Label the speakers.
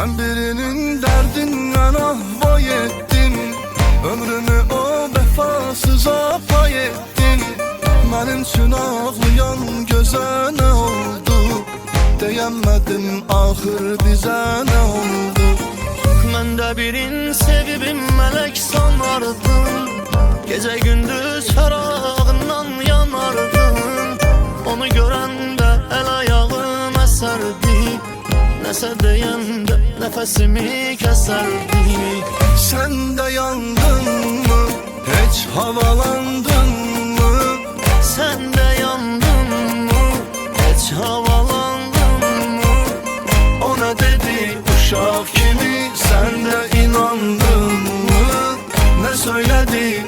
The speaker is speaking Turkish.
Speaker 1: Ben birinin derdinden ahvay ettim Ömrümü o vefasıza pay ettim Benim için ağlayan göze ne oldu? Diyemedim ahır bize ne oldu?
Speaker 2: Ben de birin sevibim melek sanardım. Gece gündüz ferahından yanardım. Onu gören de el Yaşadığında nefesimi keserdi
Speaker 1: Sen de yandın mı? Hiç havalandın mı?
Speaker 2: Sen de yandın mı? Hiç havalandın mı?
Speaker 1: Ona dedi uşak kimi sen de inandın mı? Ne söyledi